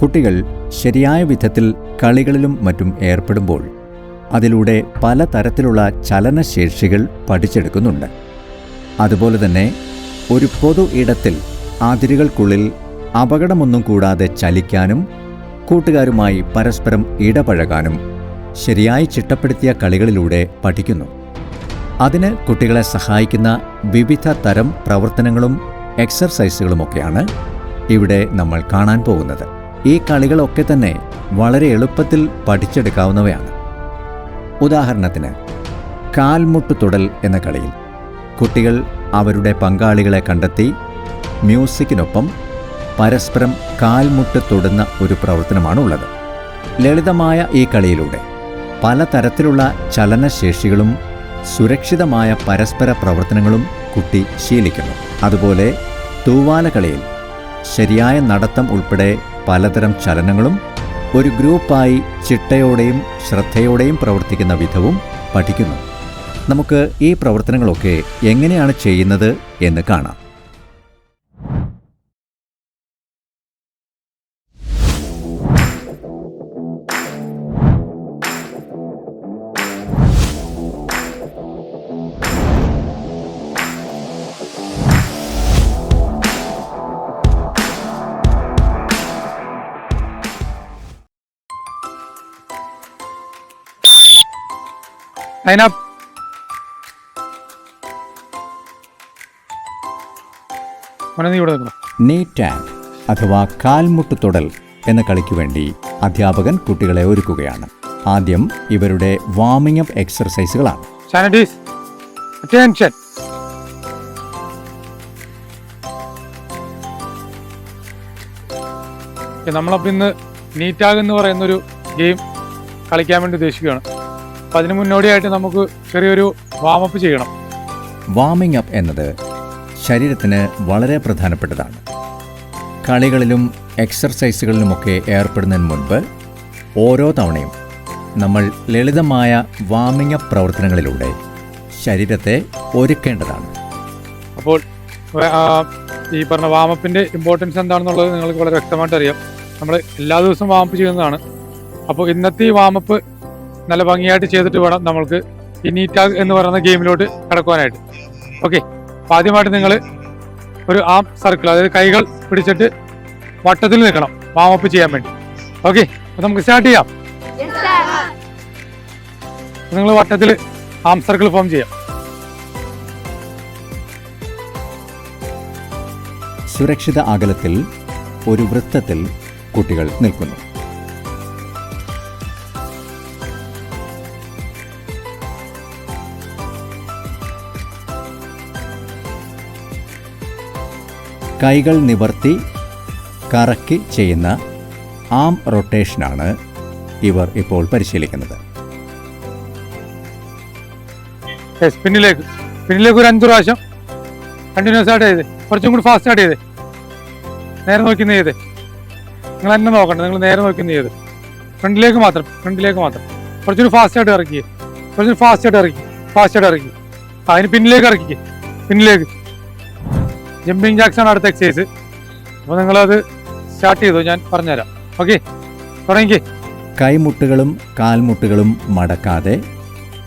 കുട്ടികൾ ശരിയായ വിധത്തിൽ കളികളിലും മറ്റും ഏർപ്പെടുമ്പോൾ അതിലൂടെ പല തരത്തിലുള്ള ചലനശേഷികൾ പഠിച്ചെടുക്കുന്നുണ്ട്. അതുപോലെ തന്നെ ഒരു പൊതു ഇടത്തിൽ അതിരുകൾക്കുള്ളിൽ അപകടമൊന്നും കൂടാതെ ചലിക്കാനും കൂട്ടുകാരുമായി പരസ്പരം ഇടപഴകാനും ശരിയായി ചിട്ടപ്പെടുത്തിയ കളികളിലൂടെ പഠിക്കുന്നു. അതിന് കുട്ടികളെ സഹായിക്കുന്ന വിവിധ തരം പ്രവർത്തനങ്ങളും എക്സർസൈസുകളുമൊക്കെയാണ് ഇവിടെ നമ്മൾ കാണാൻ പോകുന്നത്. ഈ കളികളൊക്കെ തന്നെ വളരെ എളുപ്പത്തിൽ പഠിച്ചെടുക്കാവുന്നവയാണ്. ഉദാഹരണത്തിന് കാൽമുട്ട് തുടൽ എന്ന കളിയിൽ കുട്ടികൾ അവരുടെ പങ്കാളികളെ കണ്ടെത്തി മ്യൂസിക്കിനൊപ്പം പരസ്പരം കാൽമുട്ട് തൊടുന്ന ഒരു പ്രവർത്തനമാണ് ഉള്ളത് ലളിതമായ ഈ കളിയിലൂടെ പലതരത്തിലുള്ള ചലനശേഷികളും സുരക്ഷിതമായ പരസ്പര പ്രവർത്തനങ്ങളും കുട്ടി ശീലിക്കുന്നു. അതുപോലെ തൂവാല കളിയിൽ ശരിയായ നടത്തം ഉൾപ്പെടെ പലതരം ചലനങ്ങളും ഒരു ഗ്രൂപ്പായി ചിട്ടയോടെയും ശ്രദ്ധയോടെയും പ്രവർത്തിക്കുന്ന വിധവും പഠിക്കുന്നു. നമുക്ക് ഈ പ്രവർത്തനങ്ങളൊക്കെ എങ്ങനെയാണ് ചെയ്യുന്നത് എന്ന് കാണാം. അതിനാ നീ ടാഗ് അഥവാ കാൽമുട്ട് തൊടൽ എന്ന കളിക്ക് വേണ്ടി അധ്യാപകൻ കുട്ടികളെ ഒരുക്കുകയാണ്. ആദ്യം ഇവരുടെ വാമിംഗ് അപ്പ് എക്സർസൈസുകളാണ് നമ്മളപ്പോൾ ഇന്ന് നീറ്റാഗ് എന്ന് പറയുന്നൊരു ഗെയിം കളിക്കാൻ വേണ്ടി ഉദ്ദേശിക്കുകയാണ്. അപ്പം അതിന് മുന്നോടിയായിട്ട് നമുക്ക് ചെറിയൊരു വാമപ്പ് ചെയ്യണം. വാമിംഗ് അപ്പ് എന്നത് ശരീരത്തിന് വളരെ പ്രധാനപ്പെട്ടതാണ്. കളികളിലും എക്സർസൈസുകളിലുമൊക്കെ ഏർപ്പെടുന്നതിന് മുൻപ് ഓരോ തവണയും നമ്മൾ ലളിതമായ വാമിംഗ് അപ്പ് പ്രവർത്തനങ്ങളിലൂടെ ശരീരത്തെ ഒരുക്കേണ്ടതാണ്. അപ്പോൾ ഈ പറഞ്ഞ വാമപ്പിന്റെ ഇമ്പോർട്ടൻസ് എന്താണെന്നുള്ളത് നിങ്ങൾക്ക് വളരെ വ്യക്തമായിട്ട് അറിയാം നമ്മൾ എല്ലാ ദിവസവും വാമപ്പ് ചെയ്യുന്നതാണ്. അപ്പോൾ ഇന്നത്തെ ഈ വാമപ്പ് നല്ല ഭംഗിയായിട്ട് ചെയ്തിട്ട് വേണം നമ്മൾക്ക് ഈ നീറ്റാഗ് എന്ന് പറയുന്ന ഗെയിമിലോട്ട് കടക്കുവാനായിട്ട്. ഓക്കെ അപ്പം ആദ്യമായിട്ട് നിങ്ങൾ ഒരു ആം സർക്കിൾ അതായത് കൈകൾ പിടിച്ചിട്ട് വട്ടത്തിൽ നിൽക്കണം. വാമപ്പ് ചെയ്യാൻ വേണ്ടി. ഓക്കെ അപ്പം നമുക്ക് സ്റ്റാർട്ട് ചെയ്യാം. നിങ്ങൾ വട്ടത്തിൽ ആം സർക്കിൾ ഫോം ചെയ്യാം. സുരക്ഷിത അകലത്തിൽ ഒരു വൃത്തത്തിൽ കുട്ടികൾ നിൽക്കുന്നു. കൈകൾ നിവർത്തി കറക്കി ചെയ്യുന്ന ആം റൊട്ടേഷനാണ് ഇവർ ഇപ്പോൾ പരിശീലിക്കുന്നത്. പിന്നിലേക്ക് പിന്നിലേക്ക് ഒരു അഞ്ച് പ്രാവശ്യം. കണ്ടിന്യൂസ് ആയിട്ട് ചെയ്ത്. കുറച്ചും കൂടി ഫാസ്റ്റ് ആയിട്ട് ചെയ്ത്. നേരെ നോക്കുന്ന ചെയ്ത്. നിങ്ങൾ എന്നെ നോക്കണ്ട നിങ്ങൾ നേരെ നോക്കുന്ന ചെയ്ത്. ഫ്രണ്ടിലേക്ക് മാത്രം ഫ്രണ്ടിലേക്ക് മാത്രം. കുറച്ചുകൂടി ഫാസ്റ്റ് ആയിട്ട് ഇറക്കി കുറച്ചുകൂടി ഫാസ്റ്റ് ആയിട്ട് ഇറക്കി ഫാസ്റ്റ് ആയിട്ട് ഇറക്കി. അതിന് പിന്നിലേക്ക് ഇറക്കി പിന്നിലേക്ക്. ജമ്പിങ് ജാക്സ് ആണ് അടുത്ത എക്സസൈസ് അപ്പോൾ നിങ്ങളത് സ്റ്റാർട്ട് ചെയ്തു? ഞാൻ പറഞ്ഞുതരാം. ഓക്കെ തുടങ്ങി കൈമുട്ടുകളും കാൽമുട്ടുകളും മടക്കാതെ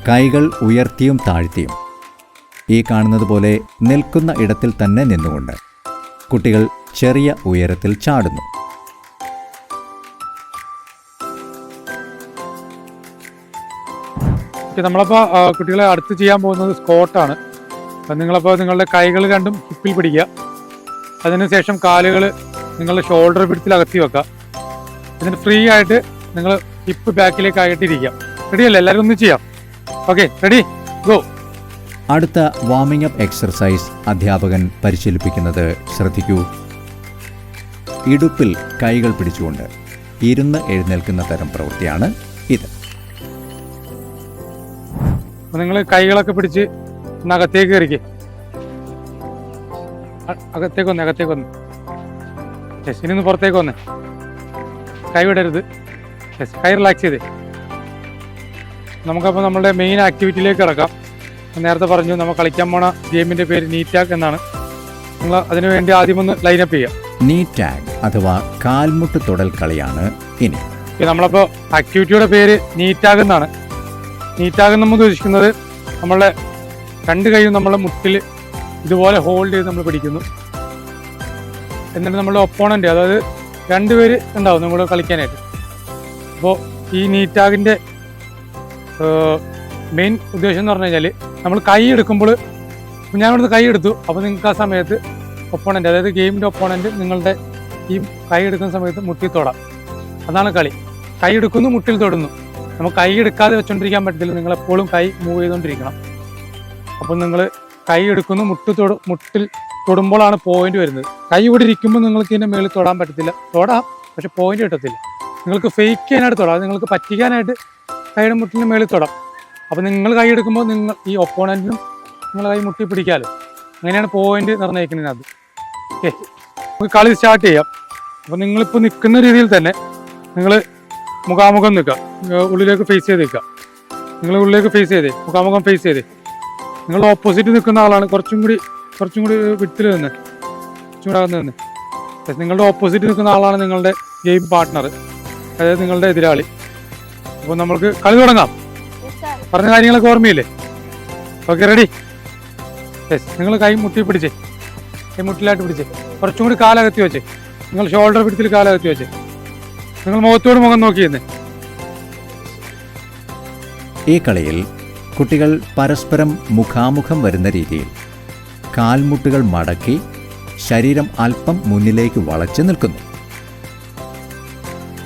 കൈകൾ ഉയർത്തിയും താഴ്ത്തിയും ഈ കാണുന്നത് പോലെ നിൽക്കുന്ന ഇടത്തിൽ തന്നെ നിന്നുകൊണ്ട് കുട്ടികൾ ചെറിയ ഉയരത്തിൽ ചാടുന്നു. നമ്മളപ്പോ നമ്മളപ്പോൾ കുട്ടികളെ അടുത്ത് ചെയ്യാൻ പോകുന്നത് സ്കോട്ടാണ് അപ്പം നിങ്ങളപ്പോൾ നിങ്ങളുടെ കൈകൾ രണ്ടും ഹിപ്പിൽ പിടിക്കുക. അതിനുശേഷം കാലുകൾ നിങ്ങളുടെ ഷോൾഡർ പിടിച്ചിൽ അകത്തി വെക്കുക. എന്നിട്ട് ഫ്രീ ആയിട്ട് നിങ്ങൾ ഹിപ്പ് ബാക്കിലേക്ക് ആയിട്ട് റെഡിയല്ലേ എല്ലാവരും ഒന്ന് ചെയ്യാം. ഓക്കെ റെഡി ഗോ അടുത്ത വാമിംഗ് അപ്പ് എക്സർസൈസ് അധ്യാപകൻ പരിശീലിപ്പിക്കുന്നത് ശ്രദ്ധിക്കൂ. ഇടുപ്പിൽ കൈകൾ പിടിച്ചുകൊണ്ട് ഇരുന്ന് എഴുന്നേൽക്കുന്ന തരം പ്രവൃത്തിയാണ് ഇത്. നിങ്ങൾ കൈകളൊക്കെ പിടിച്ച് നകത്തേക്ക് കയറിക്ക്. അകത്തേക്ക് വന്ന് അകത്തേക്ക് വന്ന്. യെസ് ഇനി ഒന്ന് പുറത്തേക്ക് വന്ന്. കൈ വിടരുത്. യെസ് കൈ റിലാക്സ് ചെയ്തേ. നമുക്കപ്പോൾ നമ്മുടെ മെയിൻ ആക്ടിവിറ്റിയിലേക്ക് ഞാൻ നേരത്തെ പറഞ്ഞു നമ്മൾ കളിക്കാൻ പോണ ഗെയിമിന്റെ പേര് നീറ്റാക്ക് എന്നാണ്. നിങ്ങൾ അതിനുവേണ്ടി ആദ്യം ഒന്ന് ലൈനപ്പ് ചെയ്യുക നീ ടാഗ് അഥവാ കാൽമുട്ട് തൊടൽ കളിയാണ് ഇനി. നമ്മളപ്പോൾ ആക്ടിവിറ്റിയുടെ പേര് നീറ്റാകുന്നാണ് നീറ്റാകുന്ന നമ്മൾ ഉദ്ദേശിക്കുന്നത് നമ്മളെ രണ്ട് കൈയും നമ്മളെ മുട്ടിൽ ഇതുപോലെ ഹോൾഡ് ചെയ്ത് നമ്മൾ പിടിക്കുന്നു. എന്നിട്ട് നമ്മുടെ ഒപ്പോണന്റ് അതായത് രണ്ടുപേര് ഉണ്ടാവും നമ്മൾ കളിക്കാനായിട്ട്. അപ്പോൾ ഈ നീറ്റാഗിന്റെ മെയിൻ ഉദ്ദേശം എന്ന് പറഞ്ഞു കഴിഞ്ഞാൽ നമ്മൾ കൈ എടുക്കുമ്പോൾ ഞാൻ ഇവിടുന്ന് കൈ എടുത്തു. അപ്പോൾ നിങ്ങൾക്ക് ആ സമയത്ത് ഒപ്പോണന്റ് അതായത് ഗെയിമിന്റെ ഒപ്പോണന്റ് നിങ്ങളുടെ ഈ കൈ എടുക്കുന്ന സമയത്ത് മുട്ടി തൊടാം. അതാണ് കളി. കൈ എടുക്കുന്നു മുട്ടിൽ തൊടുന്നു. നമുക്ക് കൈ എടുക്കാതെ വെച്ചോണ്ടിരിക്കാൻ പറ്റത്തില്ല. നിങ്ങൾ എപ്പോഴും കൈ മൂവ് ചെയ്തുകൊണ്ടിരിക്കണം അപ്പം നിങ്ങൾ കൈ എടുക്കുന്നു മുട്ട് തൊടു മുട്ടിൽ തൊടുമ്പോഴാണ് പോയിന്റ് വരുന്നത്. കൈ ഇവിടെ ഇരിക്കുമ്പോൾ നിങ്ങൾക്ക് ഇതിന്റെ മേളിൽ തൊടാൻ പറ്റത്തില്ല. തൊടാം പക്ഷെ പോയിന്റ് കിട്ടത്തില്ല. നിങ്ങൾക്ക് ഫേക്ക് ചെയ്യാനായിട്ട് തൊടാം. നിങ്ങൾക്ക് പറ്റിക്കാനായിട്ട് കൈയുടെ മുട്ടിന്റെ മേളിൽ തൊടാം. അപ്പോൾ നിങ്ങൾ കൈ എടുക്കുമ്പോൾ നിങ്ങൾ ഈ ഒപ്പോണന്റിനും നിങ്ങൾ കൈ മുട്ടി പിടിക്കാമല്ലോ അങ്ങനെയാണ് പോയിന്റ് നിർണയിക്കുന്നതിനകത്ത്. ഓക്കെ നമുക്ക് കളി സ്റ്റാർട്ട് ചെയ്യാം. അപ്പോൾ നിങ്ങളിപ്പോൾ നിൽക്കുന്ന രീതിയിൽ തന്നെ നിങ്ങൾ മുഖാമുഖം നിൽക്കുക. ഉള്ളിലേക്ക് ഫേസ് ചെയ്ത് നിൽക്കുക. നിങ്ങൾ ഉള്ളിലേക്ക് ഫേസ് ചെയ്തേ മുഖാമുഖം ഫേസ് ചെയ്തേ. നിങ്ങൾ ഓപ്പോസിറ്റ് നിൽക്കുന്ന ആളാണ്. കുറച്ചും കൂടി കുറച്ചും കൂടി വിട്ടിൽ നിന്ന്. അകന്ന് നിന്ന്. നിങ്ങളുടെ ഓപ്പോസിറ്റ് നിൽക്കുന്ന ആളാണ് നിങ്ങളുടെ ഗെയിം പാർട്ട്ണർ അതായത് നിങ്ങളുടെ എതിരാളി. അപ്പോൾ നമ്മൾക്ക് കളി തുടങ്ങാം. പറഞ്ഞ കാര്യങ്ങളൊക്കെ ഓർമ്മയില്ലേ? ഓക്കെ റെഡി യെസ് നിങ്ങൾ കൈ മുട്ടി പിടിച്ചേ. കൈ മുട്ടിലായിട്ട് പിടിച്ചേ. കുറച്ചും കൂടി കാലകത്തി വെച്ചേ. നിങ്ങൾ ഷോൾഡർ പിടിച്ചിൽ കാലകത്തി വെച്ചേ. നിങ്ങൾ മുഖത്തോട് മുഖം നോക്കിയിരുന്നേ. ഈ കളിയിൽ കുട്ടികൾ പരസ്പരം മുഖാമുഖം വരുന്ന രീതിയിൽ കാൽമുട്ടുകൾ മടക്കി ശരീരം അല്പം മുന്നിലേക്ക് വളച്ചു നിൽക്കുന്നു.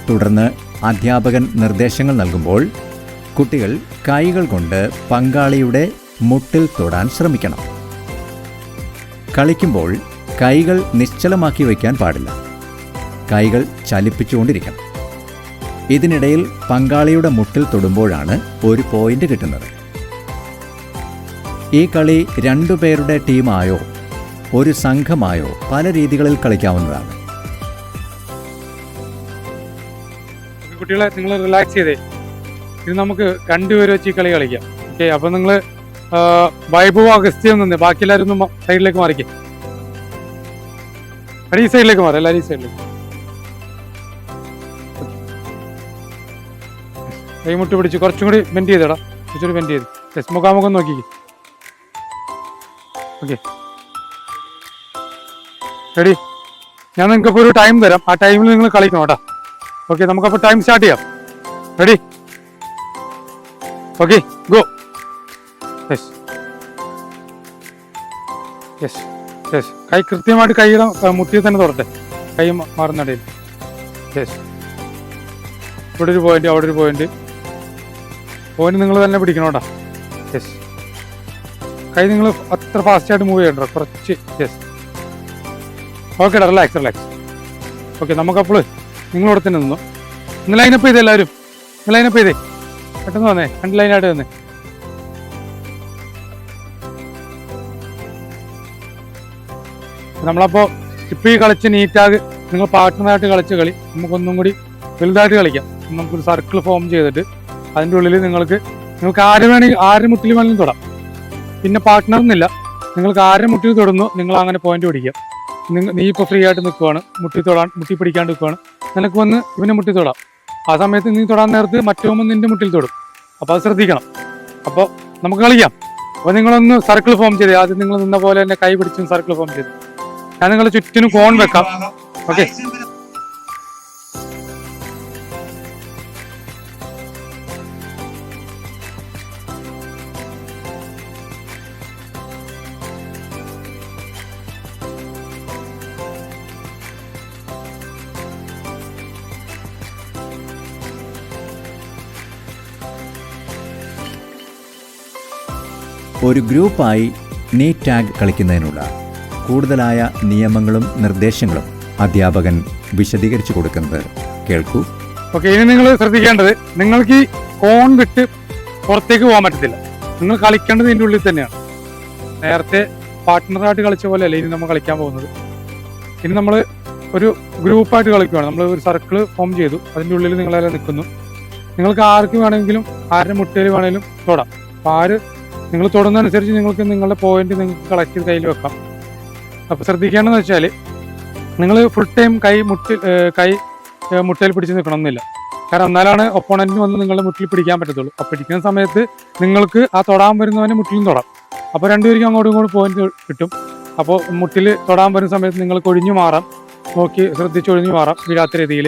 തുടർന്ന് അധ്യാപകൻ നിർദ്ദേശങ്ങൾ നൽകുമ്പോൾ കുട്ടികൾ കൈകൾ കൊണ്ട് പങ്കാളിയുടെ മുട്ടിൽ തൊടാൻ ശ്രമിക്കണം. കളിക്കുമ്പോൾ കൈകൾ നിശ്ചലമാക്കി വയ്ക്കാൻ പാടില്ല. കൈകൾ ചലിപ്പിച്ചുകൊണ്ടിരിക്കണം. ഇതിനിടയിൽ പങ്കാളിയുടെ മുട്ടിൽ തൊടുമ്പോഴാണ് ഒരു പോയിന്റ് കിട്ടുന്നത്. ഈ കളി രണ്ടുപേരുടെ ടീമായോ ഒരു സംഘമായോ പല രീതികളിൽ കളിക്കാവുന്നതാണ്. കുട്ടികളെ നിങ്ങൾ റിലാക്സ് ചെയ്തേ. ഇത് നമുക്ക് രണ്ടുപേരും വെച്ച് ഈ കളി കളിക്കാം. ഓക്കെ അപ്പൊ നിങ്ങൾ വൈഭവ അഗസ്ത്യം നിന്ന് ബാക്കി എല്ലാവരും സൈഡിലേക്ക് മാറിക്കേ. ഈ സൈഡിലേക്ക് മാറി എല്ലാവരും ഈ സൈഡിലേക്ക്. കൈമുട്ട് പിടിച്ച് കുറച്ചും കൂടി ബെൻഡ് ചെയ്തേടാ. കുറച്ചുകൂടി ബെൻഡ് ചെയ്ത്. യെസ് മുഖാമുഖം നോക്കിക്കേ. ഓക്കെ റെഡി ഞാൻ നിങ്ങൾക്ക് ഒരു ടൈം തരാം. ആ ടൈമിൽ നിങ്ങൾ കളിക്കണം കേട്ടോ. ഓക്കെ നമുക്കപ്പോൾ ടൈം സ്റ്റാർട്ട് ചെയ്യാം. Ready okay go yes yes yes കൈ കൃത്യമായിട്ട് കൈയുടെ മുത്തിയിൽ തന്നെ തുറട്ടെ കൈ മാറുന്നിടയിൽ യെസ് ഇവിടെ ഒരു പോയിന്റ് അവിടെ ഒരു പോയിന്റ് പോയിന്റ് നിങ്ങൾ തന്നെ പിടിക്കണം കേട്ടോ. കൈ നിങ്ങൾ അത്ര ഫാസ്റ്റായിട്ട് മൂവ് ചെയ്യണ്ട കുറച്ച് yes okay relax relax okay നമുക്കപ്പോൾ നിങ്ങളിവിടെ തന്നെ നിന്നു. ഒന്ന് ലൈനപ്പ് ചെയ്തേ എല്ലാവരും. ഒന്ന് ലൈനപ്പ് ചെയ്തേ. പെട്ടെന്ന് വന്നേ. രണ്ട് ലൈനായിട്ട് വന്നേ. നമ്മളപ്പോൾ ഇപ്പോൾ ഈ കളിച്ച് നീറ്റാഗ് നിങ്ങൾ പാർട്ട്ണറായിട്ട് കളിച്ച കളി. നമുക്കൊന്നും കൂടി വലുതായിട്ട് കളിക്കാം. നമുക്കൊരു സർക്കിൾ ഫോം ചെയ്തിട്ട് അതിന്റെ ഉള്ളിൽ നിങ്ങൾക്ക് നിങ്ങൾക്ക് ആര് വേണമെങ്കിൽ ആര് മുട്ടിൽ വേണമെങ്കിലും തൊടാം. പിന്നെ പാർട്ട്ണർ എന്നില്ല നിങ്ങൾക്ക് ആരും മുട്ടി തൊടുന്നു നിങ്ങൾ അങ്ങനെ പോയിന്റ് പിടിക്കാം നീ ഇപ്പോൾ ഫ്രീ ആയിട്ട് നിൽക്കുവാണ്. മുട്ടി തൊടാൻ മുട്ടി പിടിക്കാണ്ട് നിൽക്കുവാണ്. നിനക്ക് വന്ന് ഇവനെ മുട്ടി തൊടാം. ആ സമയത്ത് നീ തൊടാൻ നേരത്ത് മറ്റോമൻ നിന്റെ മുട്ടിൽ തൊടും. അപ്പോൾ അത് ശ്രദ്ധിക്കണം. അപ്പോൾ നമുക്ക് കളിക്കാം. അപ്പോൾ നിങ്ങളൊന്ന് സർക്കിൾ ഫോം ചെയ്ത്. ആദ്യം നിങ്ങൾ നിന്ന പോലെ തന്നെ കൈ പിടിച്ചും സർക്കിൾ ഫോം ചെയ്ത്. ഞാൻ നിങ്ങളെ ചുറ്റിനും കോൺ വെക്കാം. ഓക്കെ ഒരു ഗ്രൂപ്പായി നീ ടാഗ് കളിക്കുന്നതിനുള്ള കൂടുതലായ നിയമങ്ങളും നിർദ്ദേശങ്ങളും അധ്യാപകൻ വിശദീകരിച്ചു കൊടുക്കുന്നത് കേൾക്കൂ. ഓക്കെ ഇനി നിങ്ങൾ ശ്രദ്ധിക്കേണ്ടത് നിങ്ങൾക്ക് ഈ കോൺ വിട്ട് പുറത്തേക്ക് പോകാൻ പറ്റത്തില്ല. നിങ്ങൾ കളിക്കേണ്ടത് ഇതിന്റെ ഉള്ളിൽ തന്നെയാണ്. നേരത്തെ പാർട്ട്ണറായിട്ട് കളിച്ച പോലെ പോലെയല്ല ഇനി നമ്മൾ കളിക്കാൻ പോകുന്നത്? ഇനി നമ്മൾ ഒരു ഗ്രൂപ്പായിട്ട് കളിക്കുകയാണ് നമ്മൾ ഒരു സർക്കിൾ ഫോം ചെയ്തു. അതിന്റെ ഉള്ളിൽ നിങ്ങളെല്ലാം നിൽക്കുന്നു. നിങ്ങൾക്ക് ആർക്ക് വേണമെങ്കിലും ആരുടെ മുട്ടയിൽ വേണമെങ്കിലും തൊടാം. അപ്പോൾ ആര് നിങ്ങൾ തൊടുന്നതനുസരിച്ച് നിങ്ങൾക്ക് നിങ്ങളുടെ പോയിന്റ് നിങ്ങൾക്ക് കളക്ട് ചെയ്ത് കയ്യിൽ വെക്കാം. അപ്പോൾ ശ്രദ്ധിക്കേണ്ടതെന്ന് വെച്ചാൽ നിങ്ങൾ ഫുൾ ടൈം കൈ മുട്ടിൽ കൈ മുട്ടയിൽ പിടിച്ച് നിൽക്കണമെന്നില്ല കാരണം എന്നാലാണ് ഒപ്പോണന്റിന് വന്ന് നിങ്ങളുടെ മുട്ടിൽ പിടിക്കാൻ പറ്റത്തുള്ളൂ. അപ്പോൾ പിടിക്കുന്ന സമയത്ത് നിങ്ങൾക്ക് ആ തൊടാൻ വരുന്നവനെ മുട്ടിലും തൊടാം. അപ്പോൾ രണ്ടുപേർക്കും അങ്ങോട്ടും ഇങ്ങോട്ടും പോയിന്റ് കിട്ടും. അപ്പോൾ മുട്ടിൽ തൊടാൻ വരുന്ന സമയത്ത് നിങ്ങൾക്ക് ഒഴിഞ്ഞു മാറാം. നോക്കി ശ്രദ്ധിച്ച് ഒഴിഞ്ഞു മാറാം വീഴാത്ത രീതിയിൽ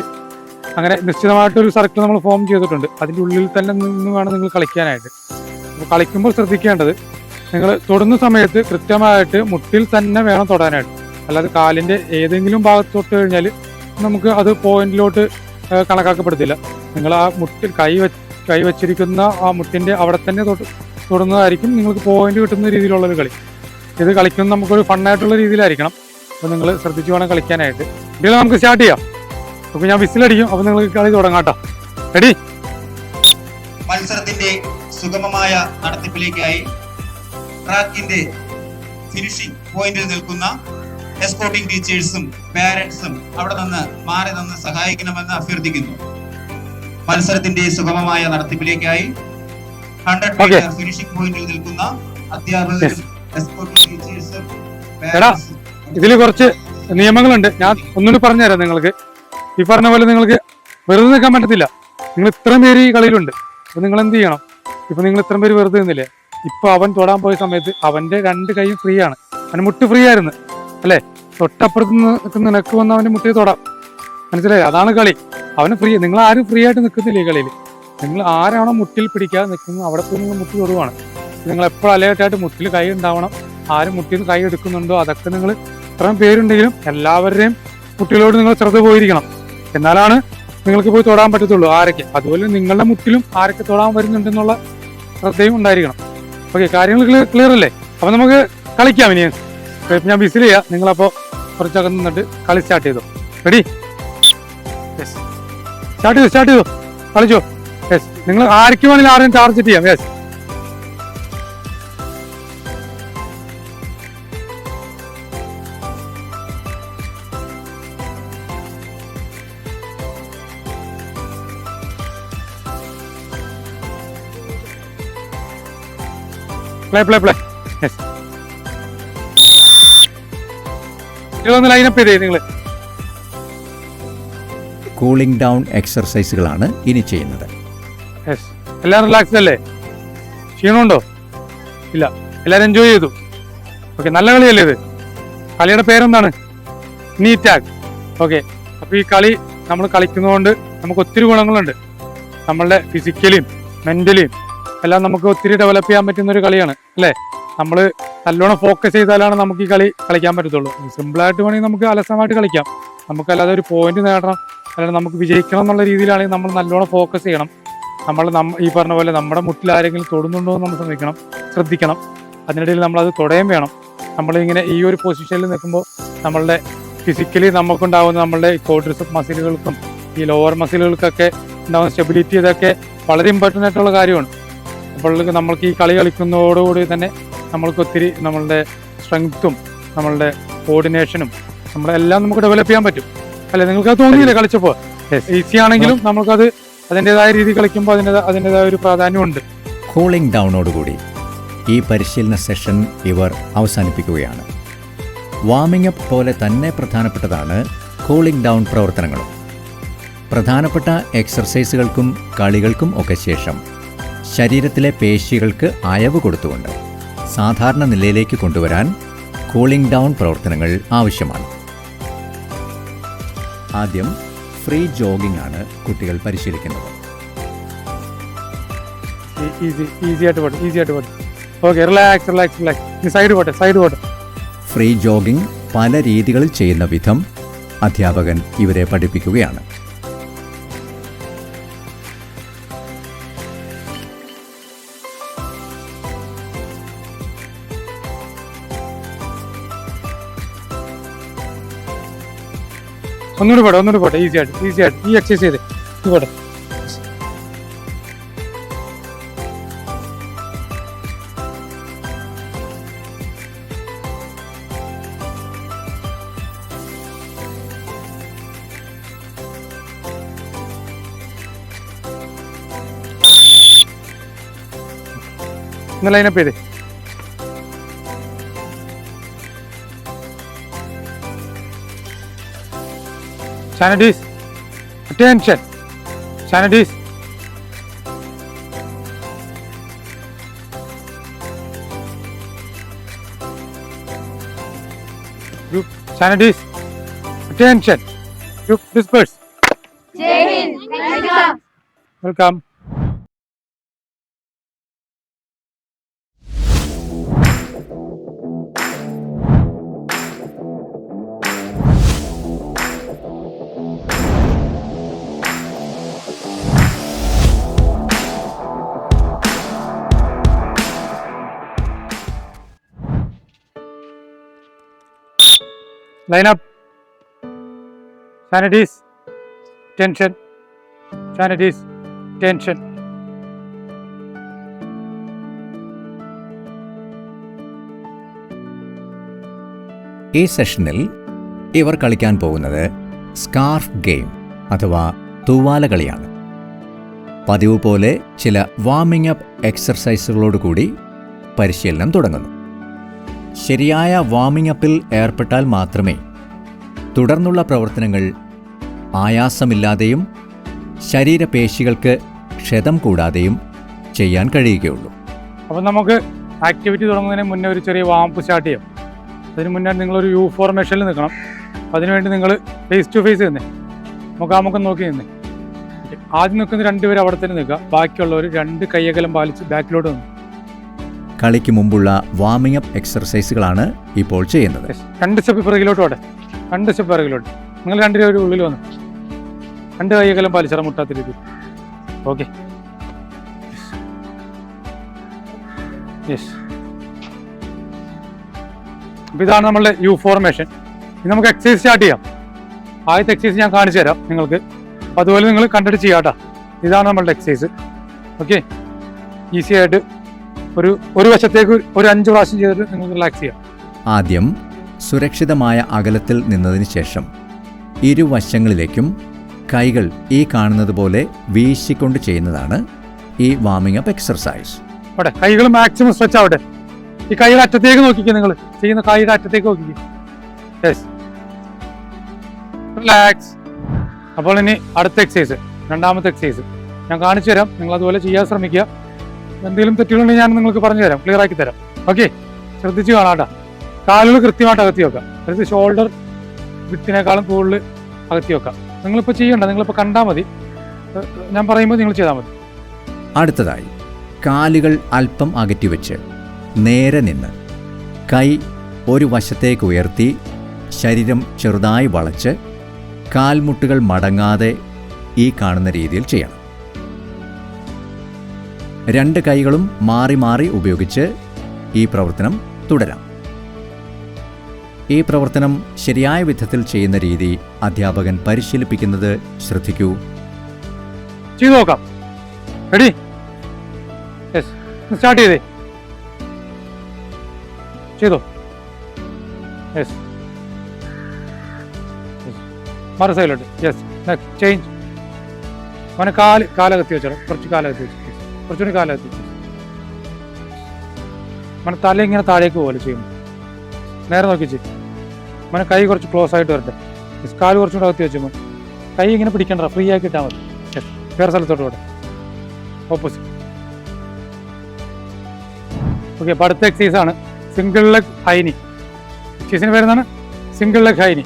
അങ്ങനെ നിശ്ചിതമായിട്ടൊരു സർക്കിൾ നമ്മൾ ഫോം ചെയ്തിട്ടുണ്ട്. അതിന്റെ ഉള്ളിൽ തന്നെ നിന്ന് വേണം നിങ്ങൾ കളിക്കാനായിട്ട്. കളിക്കുമ്പോൾ ശ്രദ്ധിക്കേണ്ടത് നിങ്ങൾ തൊടുന്ന സമയത്ത് കൃത്യമായിട്ട് മുട്ടിൽ തന്നെ വേണം തൊടാനായിട്ട്. അല്ലാതെ കാലിന്റെ ഏതെങ്കിലും ഭാഗത്ത് തൊട്ട് കഴിഞ്ഞാൽ നമുക്ക് അത് പോയിന്റിലോട്ട് കണക്കാക്കപ്പെടുത്തില്ല. നിങ്ങൾ ആ മുട്ടിൽ കൈ വെച്ച് കൈ വച്ചിരിക്കുന്ന ആ മുട്ടിന്റെ അവിടെ തന്നെ തൊട്ട് തൊടുന്നതായിരിക്കും നിങ്ങൾക്ക് പോയിന്റ് കിട്ടുന്ന രീതിയിലുള്ള ഒരു കളി. ഇത് കളിക്കുന്നത് നമുക്കൊരു ഫണ്ണായിട്ടുള്ള രീതിയിലായിരിക്കണം. അപ്പോൾ നിങ്ങൾ ശ്രദ്ധിച്ചു വേണം കളിക്കാനായിട്ട്. ഇതിൽ നമുക്ക് സ്റ്റാർട്ട് ചെയ്യാം. അപ്പോൾ ഞാൻ വിസിലടിക്കും. അപ്പോൾ നിങ്ങൾക്ക് കളി തുടങ്ങാം കേട്ടോ. റെഡി? മത്സരത്തിന്റെ സുഗമമായ നടത്തിപ്പിലേക്കായി ട്രാക്കിന്റെ ഫിനിഷിംഗ് പോയിന്റിൽ നിൽക്കുന്ന എസ്കോട്ടിംഗ് ടീച്ചേഴ്സും പാരന്റ്സും അവിടെ നിന്ന് മാറി നിന്ന് സഹായിക്കണമെന്ന് അഭ്യർത്ഥിക്കുന്നു. മത്സരത്തിന്റെ സുഗമമായ നടത്തിപ്പിലേക്കായി ഹൺഡ്രഡ്. മീറ്റർ ഫിനിഷിംഗ് പോയിന്റിൽ നിൽക്കുന്ന അധ്യാപകരും എസ്കോട്ടിംഗ് ടീച്ചേഴ്സും എടാ, ഇതിൽ കുറച്ച് നിയമങ്ങളുണ്ട്. ഞാൻ ഒന്നുകൂടി പറഞ്ഞുതരാം നിങ്ങൾക്ക്. ഈ പറഞ്ഞ പോലെ നിങ്ങൾക്ക് വെറുതെ നിൽക്കാൻ പറ്റത്തില്ല. നിങ്ങൾ ഇത്രയും പേര് ഈ കളിയിലുണ്ട്. അപ്പൊ നിങ്ങൾ എന്ത് ചെയ്യണം? ഇപ്പൊ നിങ്ങൾ ഇത്രയും പേര് വെറുതെ നിന്നില്ലേ? ഇപ്പൊ അവൻ തൊടാൻ പോയ സമയത്ത് അവന്റെ രണ്ട് കൈയും ഫ്രീ ആണ്. അവന് മുട്ട് ഫ്രീ ആയിരുന്നു. അല്ലേ? തൊട്ടപ്പുറത്ത് നിൽക്കുന്ന നിനക്ക് വന്ന് അവന്റെ മുട്ടിൽ തൊടാം. മനസ്സിലായി? അതാണ് കളി. അവന് ഫ്രീ നിങ്ങൾ ആരും ഫ്രീ ആയിട്ട് നിൽക്കുന്നില്ല ഈ കളിയിൽ? നിങ്ങൾ ആരാണോ മുട്ടിൽ പിടിക്കാതെ നിൽക്കുന്നത് അവിടെ പോയി നിങ്ങൾ മുട്ടി തൊടുവാണ്. നിങ്ങൾ എപ്പോഴും അലേർട്ടായിട്ട് മുട്ടിൽ കൈ ഉണ്ടാവണം. ആരും മുട്ടിൽ നിന്ന് കൈ എടുക്കുന്നുണ്ടോ? അതൊക്കെ നിങ്ങൾ ഇത്രയും പേരുണ്ടെങ്കിലും എല്ലാവരുടെയും കുട്ടികളോട് നിങ്ങൾ ശ്രദ്ധ പോയിരിക്കണം. എന്നാലാണ് നിങ്ങൾക്ക് പോയി തൊടാൻ പറ്റത്തുള്ളൂ ആരൊക്കെ. അതുപോലെ നിങ്ങളുടെ മുട്ടിലും ആരൊക്കെ തൊടാൻ വരുന്നുണ്ടെന്നുള്ള ശ്രദ്ധയും ഉണ്ടായിരിക്കണം. ഓക്കെ കാര്യങ്ങൾ ക്ലിയർ അല്ലേ? അപ്പൊ നമുക്ക് കളിക്കാം ഇനി. ഞാൻ ബിസിൽ ചെയ്യാം നിങ്ങളപ്പോ കുറച്ചൊക്കെ നിന്നിട്ട് കളി സ്റ്റാർട്ട് ചെയ്തു. റെഡി സ്റ്റാർട്ട് ചെയ്തു സ്റ്റാർട്ട് ചെയ്തു. കളിച്ചോ. യെസ് നിങ്ങൾ ആർക്ക് വേണമെങ്കിലും ആരെയും ടാർഗറ്റ് ചെയ്യാം. യെസ് പ്ലേ പ്ലേ പ്ലേ ഇതൊന്ന് ലൈനപ്പ് ചെയ്തേ നിങ്ങൾ കൂളിംഗ് ഡൗൺ എക്സർസൈസുകളാണ് ഇനി ചെയ്യുന്നത്. എല്ലാം റിലാക്സ് അല്ലേ? ക്ഷീണമുണ്ടോ? ഇല്ല. എല്ലാവരും എൻജോയ് ചെയ്തു. ഓക്കെ നല്ല കളിയല്ലേ ഇത്? കളിയുടെ പേരെന്താണ്? നീ ടാഗ് ഓക്കെ അപ്പോൾ ഈ കളി നമ്മൾ കളിക്കുന്നതുകൊണ്ട് നമുക്ക് ഒത്തിരി ഗുണങ്ങളുണ്ട്. നമ്മളുടെ ഫിസിക്കലിയും മെന്റലിയും എല്ലാം നമുക്ക് ഒത്തിരി ഡെവലപ്പ് ചെയ്യാൻ പറ്റുന്ന ഒരു കളിയാണ് അല്ലേ? നമ്മൾ നല്ലോണം ഫോക്കസ് ചെയ്താലാണ് നമുക്ക് ഈ കളി കളിക്കാൻ പറ്റത്തുള്ളൂ. സിമ്പിളായിട്ട് വേണമെങ്കിൽ നമുക്ക് അലസമായിട്ട് കളിക്കാം. നമുക്കല്ലാതെ ഒരു പോയിന്റ് നേടണം അല്ലെങ്കിൽ നമുക്ക് വിജയിക്കണം എന്നുള്ള രീതിയിലാണെങ്കിൽ നമ്മൾ നല്ലോണം ഫോക്കസ് ചെയ്യണം. നമ്മൾ നമ്മ ഈ പറഞ്ഞ പോലെ നമ്മുടെ മുട്ടിൽ ആരെങ്കിലും തൊടുന്നുണ്ടോ എന്ന് നമ്മൾ ശ്രമിക്കണം ശ്രദ്ധിക്കണം. അതിനിടയിൽ നമ്മളത് തൊടയും വേണം. നമ്മളിങ്ങനെ ഈ ഒരു പൊസിഷനിൽ നിൽക്കുമ്പോൾ നമ്മളുടെ ഫിസിക്കലി നമുക്കുണ്ടാകുന്ന നമ്മളുടെ കോഡ്രിസപ്പ് മസിലുകൾക്കും ഈ ലോവർ മസിലുകൾക്കൊക്കെ ഉണ്ടാകുന്ന സ്റ്റെബിലിറ്റി ഇതൊക്കെ വളരെ ഇമ്പോർട്ടന്റ് ആയിട്ടുള്ള കാര്യമാണ്. അപ്പോൾ നമ്മൾക്ക് ഈ കളി കളിക്കുന്നതോടുകൂടി തന്നെ നമ്മൾക്ക് ഒത്തിരി നമ്മളുടെ സ്ട്രെങ്ത്തും നമ്മളുടെ കോർഡിനേഷനും നമ്മുടെ എല്ലാം നമുക്ക് ഡെവലപ്പ് ചെയ്യാൻ പറ്റും. അല്ലെ? നിങ്ങൾക്ക് അത് തോന്നിയില്ലേ കളിച്ചപ്പോൾ? ഈസി ആണെങ്കിലും നമുക്കത് അതിന്റെതായ രീതി കളിക്കുമ്പോൾ അതിന്റെ അതിന്റെതായ ഒരു പ്രാധാന്യമുണ്ട്. കൂളിംഗ് ഡൗണോടുകൂടി ഈ പരിശീലന സെഷൻ ഇവർ അവസാനിപ്പിക്കുകയാണ്. വാമിംഗ് അപ്പ് പോലെ തന്നെ പ്രധാനപ്പെട്ടതാണ് കൂളിംഗ് ഡൗൺ പ്രവർത്തനങ്ങളും. പ്രധാനപ്പെട്ട എക്സർസൈസുകൾക്കും കളികൾക്കും ഒക്കെ ശേഷം ശരീരത്തിലെ പേശികൾക്ക് അയവ് കൊടുത്തുകൊണ്ട് സാധാരണ നിലയിലേക്ക് കൊണ്ടുവരാൻ കൂളിംഗ് ഡൗൺ പ്രവർത്തനങ്ങൾ ആവശ്യമാണ്. ആദ്യം ഫ്രീ ജോഗിംഗ് ആണ് കുട്ടികൾ പരിശീലിക്കുന്നത്. ഈസി ഈസി ആയിട്ട് പോട്ടെ ഈസി ആയിട്ട് പോട്ടെ. ഓക്കെ റിലാക്സ് റിലാക്സ് സൈഡ് പോട്ടെ സൈഡ് പോട്ടെ. ഫ്രീ ജോഗിംഗ് പല രീതികളിൽ ചെയ്യുന്ന വിധം അധ്യാപകൻ ഇവരെ പഠിപ്പിക്കുകയാണ്. ഒന്നുകൂടി പോട്ടെ ഒന്നുകൂടി പോട്ടെ. ഈസി ആയിട്ട് ഈസി ആയിട്ട്. ഈ എക്സസൈസ് ചെയ്ത്. ഇത് പോട്ടെ. ഇന്നലെ ലൈനപ്പ് ചെയ്തേ. Sanities. Attention. Sanities. Group Sanities. Attention. Group disperse. Jai Hind. Welcome. Welcome. Line up. Sanities. Tension. Sanities. Tension. ഈ സെഷനിൽ ഇവർ കളിക്കാൻ പോകുന്നത് സ്കാർഫ് ഗെയിം അഥവാ തൂവാല കളിയാണ് പതിവ് പോലെ ചില വാമിംഗ് അപ്പ് എക്സർസൈസുകളോടുകൂടി പരിശീലനം തുടങ്ങുന്നു ശരിയായ വാമിംഗ് അപ്പിൽ ഏർപ്പെട്ടാൽ മാത്രമേ തുടർന്നുള്ള പ്രവർത്തനങ്ങൾ ആയാസമില്ലാതെയും ശരീരപേശികൾക്ക് ക്ഷതം കൂടാതെയും ചെയ്യാൻ കഴിയുകയുള്ളൂ. അപ്പം നമുക്ക് ആക്ടിവിറ്റി തുടങ്ങുന്നതിന് മുന്നേ ഒരു ചെറിയ വാമപ്പ് സ്റ്റാർട്ട് ചെയ്യാം. അതിന് മുന്നേ നിങ്ങളൊരു യു ഫോർമേഷനിൽ നിൽക്കണം. അതിനുവേണ്ടി നിങ്ങൾ ഫേസ് ടു ഫേസ് നിന്നേ. മുഖാമുഖം നോക്കി നിന്നേ. ആദ്യം നിൽക്കുന്ന രണ്ടുപേരും അവിടെ തന്നെ നിൽക്കുക. ബാക്കിയുള്ളവർ രണ്ട് കൈയകലം പാലിച്ച് ബാക്കിലോട്ട് നിന്ന്. കളിക്ക് മുമ്പുള്ള വാമിംഗ് അപ്പ് എക്സർസൈസുകളാണ് ഇപ്പോൾ ചെയ്യുന്നത്. രണ്ട് സ്റ്റെപ്പ് പിറകിലോട്ട് ഓടെ. രണ്ട് സ്റ്റെപ്പ് പിറകിലോട്ട്. നിങ്ങൾ രണ്ടുപേരും ഉള്ളിൽ വന്നു. രണ്ട് കൈകലം പാലിച്ചറ മുട്ടാത്ത രീതിയിൽ ഓക്കെ യെസ് ഇതാണ് നമ്മളുടെ യു ഫോർമേഷൻ ഇനി നമുക്ക് എക്സസൈസ് സ്റ്റാർട്ട് ചെയ്യാം. ആദ്യത്തെ എക്സസൈസ് ഞാൻ കാണിച്ചു തരാം നിങ്ങൾക്ക്. അതുപോലെ നിങ്ങൾ കണ്ടിട്ട് ചെയ്യാം കേട്ടോ. ഇതാണ് നമ്മളുടെ എക്സസൈസ് ഓക്കെ ഈസി ആയിട്ട് ഒരു ഒരു വശത്തേക്ക് ഒരു അഞ്ച് പ്രാവശ്യം ചെയ്തിട്ട് നിങ്ങൾ റിലാക്സ് ചെയ്യാം. ആദ്യം സുരക്ഷിതമായ അകലത്തിൽ നിന്നതിന് ശേഷം ഇരുവശങ്ങളിലേക്കും കൈകൾ ഈ കാണുന്നത് പോലെ വീശിക്കൊണ്ട് ചെയ്യുന്നതാണ് ഈ വാമിംഗ് അപ്പ് എക്സർസൈസ് അവിടെ കൈകൾ മാക്സിമം സ്ട്രെച്ച് ആവട്ടെ. ഈ കൈയുടെ അറ്റത്തേക്ക് നോക്കിക്കുക നിങ്ങൾ ചെയ്യുന്ന കൈയുടെ അറ്റത്തേക്ക് നോക്കിക്കുക റിലാക്സ് അപ്പോൾ ഇനി അടുത്ത എക്സസൈസ് രണ്ടാമത്തെ എക്സസൈസ് ഞാൻ കാണിച്ചു തരാം നിങ്ങൾ അതുപോലെ ചെയ്യാൻ ശ്രമിക്കുക. എന്തെങ്കിലും തെറ്റുകളുണ്ടെങ്കിൽ ഞാൻ നിങ്ങൾക്ക് പറഞ്ഞു തരാം. ക്ലിയർ ആക്കി തരാം. ഓക്കെ ശ്രദ്ധിച്ച് കാണാട്ടാ. കാലുകൾ കൃത്യമായിട്ട് അകത്തി വെക്കാം. അതായത് ഷോൾഡർ വിത്തിനേക്കാളും കൂടുതൽ അകത്തി വെക്കാം. നിങ്ങളിപ്പോൾ ചെയ്യണ്ട. നിങ്ങളിപ്പോൾ കണ്ടാൽ മതി. ഞാൻ പറയുമ്പോൾ നിങ്ങൾ ചെയ്താൽ മതി. അടുത്തതായി കാലുകൾ അല്പം അകറ്റി വെച്ച് നേരെ നിന്ന് കൈ ഒരു വശത്തേക്ക് ഉയർത്തി ശരീരം ചെറുതായി വളച്ച് കാൽമുട്ടുകൾ മടങ്ങാതെ ഈ കാണുന്ന രീതിയിൽ ചെയ്യണം. രണ്ട് കൈകളും മാറി മാറി ഉപയോഗിച്ച് ഈ പ്രവർത്തനം തുടരാം. ഈ പ്രവർത്തനം ശരിയായ വിധത്തിൽ ചെയ്യുന്ന രീതി അധ്യാപകൻ പരിശീലിപ്പിക്കുന്നത് ശ്രദ്ധിക്കൂ. ചെയ്തു നോക്കാം. റെഡി സ്റ്റാർട്ട് ചെയ്തേ. ചെയ്തോ? യെസ് മറു സൈഡിലോട്ട് യെസ് ചേഞ്ച് അവനെ കാൽ കാലകത്തി വെച്ചോളാം. കുറച്ച് കാലകത്തി വെച്ചു കുറച്ചുകൂടി കാലം എത്തിച്ചു. മന തല ഇങ്ങനെ താഴേക്ക് പോലെ ചെയ്യും നേരെ നോക്കി ചെയ്യും. മന കൈ കുറച്ച് ക്ലോസ് ആയിട്ട് വരട്ടെ. കാൽ കുറച്ചുകൂടെ അകത്തി വെച്ചു കൈ ഇങ്ങനെ പിടിക്കണ്ട ഫ്രീ ആക്കി ഇട്ടാൽ മതി. വേറെ സ്ഥലത്തോട്ട് പോട്ടെ. ഓപ്പോസിറ്റ് ഓക്കെ അപ്പോൾ അടുത്ത എക്സസൈസ് ആണ് സിംഗിൾ ലെഗ് ഹൈനി എക്സസൈസിന് പേരെന്താണ്? സിംഗിൾ ലെഗ് ഹൈനി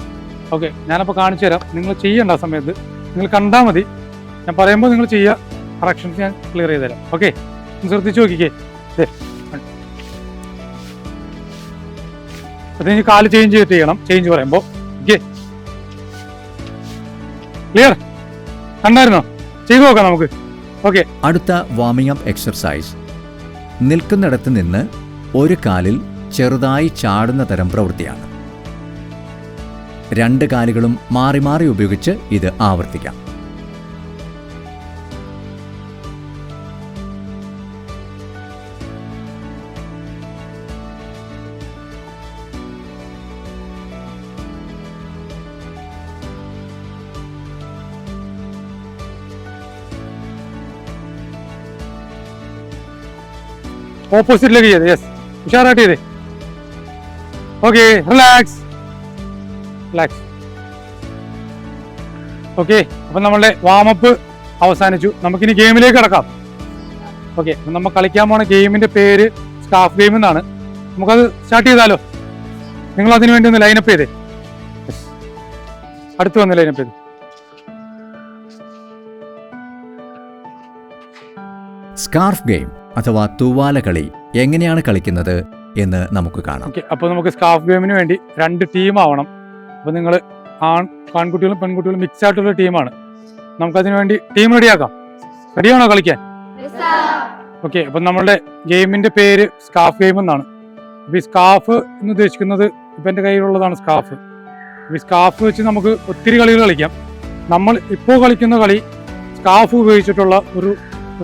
ഓക്കെ ഞാനപ്പോൾ കാണിച്ചു തരാം. നിങ്ങൾ ചെയ്യേണ്ട ആ സമയത്ത്. നിങ്ങൾ കണ്ടാൽ മതി. ഞാൻ പറയുമ്പോൾ നിങ്ങൾ ചെയ്യുക. കറക്ഷൻസ് ഞാൻ ക്ലിയർ ചെയ്ത് തരാം. ഓക്കെ ശ്രദ്ധിച്ച് നോക്കിക്കേ. അത് കഴിഞ്ഞ് കാൽ ചേഞ്ച് ചെയ്തിട്ട് ചെയ്യണം. ചേഞ്ച് പറയുമ്പോൾ ഓക്കെ ക്ലിയർ കണ്ടായിരുന്നോ? ചെയ്തു നോക്കാം നമുക്ക്. ഓക്കെ അടുത്ത വാമിംഗ് അപ്പ് എക്സർസൈസ് നിൽക്കുന്നിടത്ത് നിന്ന് ഒരു കാലിൽ ചെറുതായി ചാടുന്ന തരം പ്രവൃത്തിയാണ്. രണ്ട് കാലുകളും മാറി മാറി ഉപയോഗിച്ച് ഇത് ആവർത്തിക്കാം. ഓപ്പോസിറ്റിലേക്ക് ചെയ്ത് യെസ് ഉഷാറായിട്ട് ചെയ്തേ ഓക്കെ റിലാക്സ് റിലാക്സ് ഓക്കെ അപ്പം നമ്മളുടെ വാമപ്പ് അവസാനിച്ചു. നമുക്കിനി ഗെയിമിലേക്ക് കിടക്കാം. ഓക്കെ നമ്മൾ കളിക്കാൻ പോണ ഗെയിമിന്റെ പേര് സ്റ്റാഫ് ഗെയിം എന്നാണ് നമുക്കത് സ്റ്റാർട്ട് ചെയ്താലോ? നിങ്ങൾ അതിനു വേണ്ടി ഒന്ന് ലൈനപ്പ് ചെയ്തേ. അടുത്ത് വന്ന് ലൈനപ്പ് ചെയ്ത്. സ്കാർഫ് ഗെയിം അഥവാ തൂവാല കളി എങ്ങനെയാണ് കളിക്കുന്നത് എന്ന് നമുക്ക് കാണാം. ഓക്കെ അപ്പോൾ നമുക്ക് സ്കാഫ് ഗെയിമിന് വേണ്ടി രണ്ട് ടീം ആവണം. അപ്പോൾ നിങ്ങൾ ആൺ ആൺകുട്ടികളും പെൺകുട്ടികളും മിക്സ് ആയിട്ടുള്ള ടീമാണ് നമുക്കതിനു വേണ്ടി ടീം റെഡിയാക്കാം റെഡിയാണോ കളിക്കാൻ? ഓക്കെ അപ്പം നമ്മളുടെ ഗെയിമിന്റെ പേര് സ്കാഫ് ഗെയിം എന്നാണ്. അപ്പോൾ ഈ സ്കാഫ് എന്ന് ഉദ്ദേശിക്കുന്നത് ഇപ്പം എന്റെ കയ്യിലുള്ളതാണ് സ്കാഫ് ഈ സ്കാഫ് വെച്ച് നമുക്ക് ഒത്തിരി കളികൾ കളിക്കാം. നമ്മൾ ഇപ്പോൾ കളിക്കുന്ന കളി സ്കാഫ് ഉപയോഗിച്ചിട്ടുള്ള ഒരു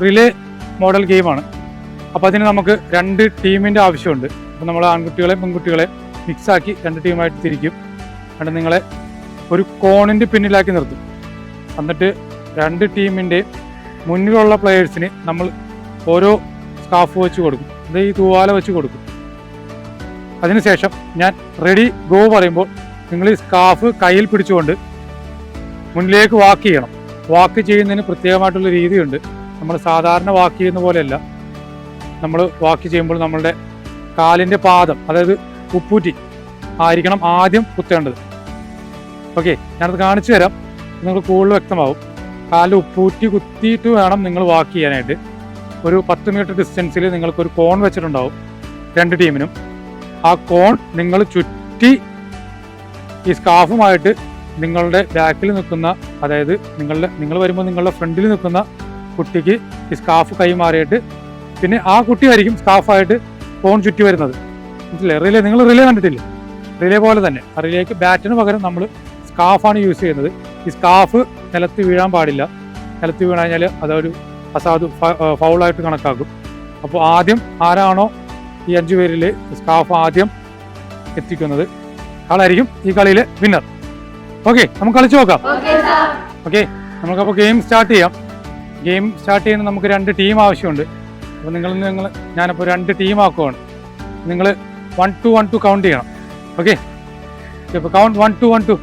റിലേ മോഡൽ ഗെയിമാണ് അപ്പോൾ അതിന് നമുക്ക് രണ്ട് ടീമിന്റെ ആവശ്യമുണ്ട്. അപ്പോൾ നമ്മൾ ആൺകുട്ടികളെ പെൺകുട്ടികളെ മിക്സാക്കി രണ്ട് ടീമായിട്ട് തിരിക്കും. എന്നിട്ട് നിങ്ങളെ ഒരു കോണിന്റെ പിന്നിലാക്കി നിർത്തും. എന്നിട്ട് രണ്ട് ടീമിന്റെ മുന്നിലുള്ള പ്ലെയേഴ്സിന് നമ്മൾ ഓരോ സ്കാഫ് വെച്ച് കൊടുക്കും. അത് ഈ തൂവാല വെച്ച് കൊടുക്കും. അതിനുശേഷം ഞാൻ റെഡി ഗോ പറയുമ്പോൾ നിങ്ങൾ ഈ സ്കാഫ് കയ്യിൽ പിടിച്ചുകൊണ്ട് മുന്നിലേക്ക് വാക്ക് ചെയ്യണം. വാക്ക് ചെയ്യുന്നതിന് പ്രത്യേകമായിട്ടുള്ള രീതിയുണ്ട്. നമ്മൾ സാധാരണ വാക്ക് ചെയ്യുന്ന പോലെയല്ല. നമ്മൾ വാക്ക് ചെയ്യുമ്പോൾ നമ്മളുടെ കാലിന്റെ പാദം അതായത് ഉപ്പൂറ്റി ആയിരിക്കണം ആദ്യം കുത്തേണ്ടത്. ഓക്കെ ഞാനത് കാണിച്ചു തരാം. നിങ്ങൾ കൂടുതൽ വ്യക്തമാവും. കാലിൽ ഉപ്പൂറ്റി കുത്തിയിട്ട് വേണം നിങ്ങൾ വാക്ക് ചെയ്യാനായിട്ട്. ഒരു പത്ത് മീറ്റർ ഡിസ്റ്റൻസിൽ നിങ്ങൾക്ക് ഒരു കോൺ വെച്ചിട്ടുണ്ടാവും രണ്ട് ടീമിനും. ആ കോൺ നിങ്ങൾ ചുറ്റി ഈ സ്കാഫുമായിട്ട് നിങ്ങളുടെ ബാക്കിൽ നിൽക്കുന്ന അതായത് നിങ്ങളുടെ നിങ്ങൾ വരുമ്പോൾ നിങ്ങളുടെ ഫ്രണ്ടിൽ നിൽക്കുന്ന കുട്ടിക്ക് ഈ സ്കാഫ് കൈമാറിയിട്ട് പിന്നെ ആ കുട്ടിയായിരിക്കും സ്റ്റാഫായിട്ട് ഫോൺ ചുറ്റി വരുന്നത്. മനസ്സിലായി? റിലേ നിങ്ങൾ റിലേ കണ്ടിട്ടില്ലേ? റിലേ പോലെ തന്നെ. ആ റിലേക്ക് ബാറ്റിന് പകരം നമ്മൾ സ്കാഫാണ് യൂസ് ചെയ്യുന്നത്. ഈ സ്കാഫ് നിലത്ത് വീഴാൻ പാടില്ല. നിലത്ത് വീണ് കഴിഞ്ഞാൽ അതൊരു അസാധു ഫൗളായിട്ട് കണക്കാക്കും. അപ്പോൾ ആദ്യം ആരാണോ ഈ അഞ്ചു പേരിൽ സ്കാഫ് ആദ്യം എത്തിക്കുന്നത്? ആളായിരിക്കും ഈ കളിയിലെ വിന്നർ ഓക്കെ നമുക്ക് കളിച്ചു നോക്കാം. ഓക്കെ നമുക്കപ്പോൾ ഗെയിം സ്റ്റാർട്ട് ചെയ്യാം. ഗെയിം സ്റ്റാർട്ട് ചെയ്യുന്ന നമുക്ക് രണ്ട് ടീം ആവശ്യമുണ്ട്. അപ്പോൾ നിങ്ങൾ നിങ്ങൾ ഞാനിപ്പോൾ രണ്ട് ടീം ആക്കുവാണ്. നിങ്ങൾ one two one two count ചെയ്യണം. ഓക്കെ ഇപ്പോൾ count one two one two.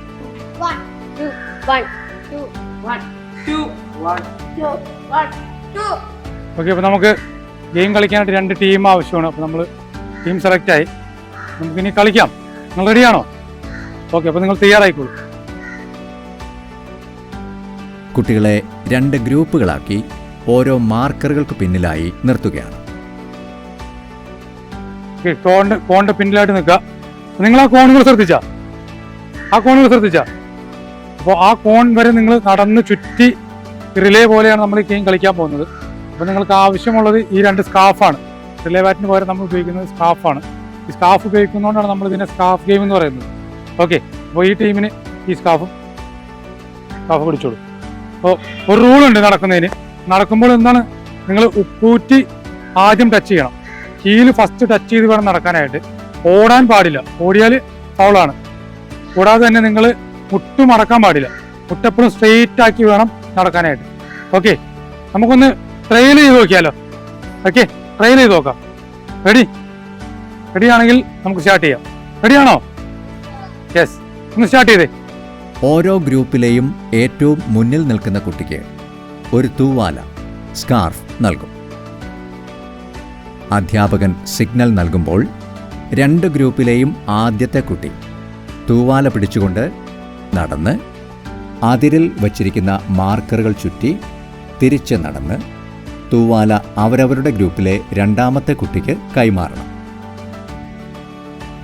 Okay അപ്പോൾ നമുക്ക് ഗെയിം കളിക്കാനായിട്ട് രണ്ട് ടീം ആവശ്യമാണ്. അപ്പോൾ നമ്മൾ ടീം സെലക്ട് ആയി. നമുക്ക് ഇനി കളിക്കാം. നിങ്ങൾ റെഡിയാണോ ഓക്കെ അപ്പോൾ നിങ്ങൾ തയ്യാറായിക്കോളൂ. കുട്ടികളെ രണ്ട് ഗ്രൂപ്പുകളാക്കി ഓരോ മാർക്കറുകൾക്ക് പിന്നിലായി നിർത്തുകയാണ്. കോണിന്റെ പിന്നിലായിട്ട് നിൽക്കുക. നിങ്ങൾ ആ കോണുകൾ ശ്രദ്ധിച്ച? ആ കോണുകൾ ശ്രദ്ധിച്ച? അപ്പോൾ ആ കോൺ വരെ നിങ്ങൾ നടന്ന് ചുറ്റി റിലേ പോലെയാണ് നമ്മൾ ഈ ഗെയിം കളിക്കാൻ പോകുന്നത്. അപ്പോൾ നിങ്ങൾക്ക് ആവശ്യമുള്ളത് ഈ രണ്ട് സ്കാഫാണ്. റിലേ ബാറ്റിന് പകരം നമ്മൾ ഉപയോഗിക്കുന്നത് സ്കാഫാണ്. ഈ സ്കാഫ് ഉപയോഗിക്കുന്നതുകൊണ്ടാണ് നമ്മൾ ഇതിനെ സ്കാഫ് ഗെയിം എന്ന് പറയുന്നത്. ഓക്കെ അപ്പോൾ ഈ ടീമിന് ഈ സ്കാഫും സ്കാഫ് പിടിച്ചോളൂ. അപ്പോൾ ഒരു റൂളുണ്ട് നടക്കുന്നതിന്. നടക്കുമ്പോൾ എന്താണ്? നിങ്ങൾ ഉപ്പൂറ്റി ആദ്യം ടച്ച് ചെയ്യണം. ഹീൽ ഫസ്റ്റ് ടച്ച് ചെയ്ത് വേണം നടക്കാനായിട്ട്. ഓടാൻ പാടില്ല. ഓടിയാൽ ഫൗളാണ് കൂടാതെ തന്നെ നിങ്ങൾ മുട്ട് മടക്കാൻ പാടില്ല. മുട്ടെപ്പോഴും സ്ട്രെയിറ്റ് ആക്കി വേണം നടക്കാനായിട്ട്. ഓക്കെ നമുക്കൊന്ന് ട്രെയിൽ ചെയ്ത് നോക്കിയാലോ? ഓക്കെ ട്രെയിൽ ചെയ്ത് നോക്കാം. റെഡി റെഡി ആണെങ്കിൽ നമുക്ക് സ്റ്റാർട്ട് ചെയ്യാം. റെഡിയാണോ യെസ് ഒന്ന് സ്റ്റാർട്ട് ചെയ്തേ. ഓരോ ഗ്രൂപ്പിലെയും ഏറ്റവും മുന്നിൽ നിൽക്കുന്ന കുട്ടിക്ക് ഒരു തൂവാല സ്കാർഫ് നൽകും. അധ്യാപകൻ സിഗ്നൽ നൽകുമ്പോൾ രണ്ട് ഗ്രൂപ്പിലെയും ആദ്യത്തെ കുട്ടി തൂവാല പിടിച്ചുകൊണ്ട് നടന്ന് അതിരിൽ വച്ചിരിക്കുന്ന മാർക്കറുകൾ ചുറ്റി തിരിച്ച് നടന്ന് തൂവാല അവരവരുടെ ഗ്രൂപ്പിലെ രണ്ടാമത്തെ കുട്ടിക്ക് കൈമാറണം.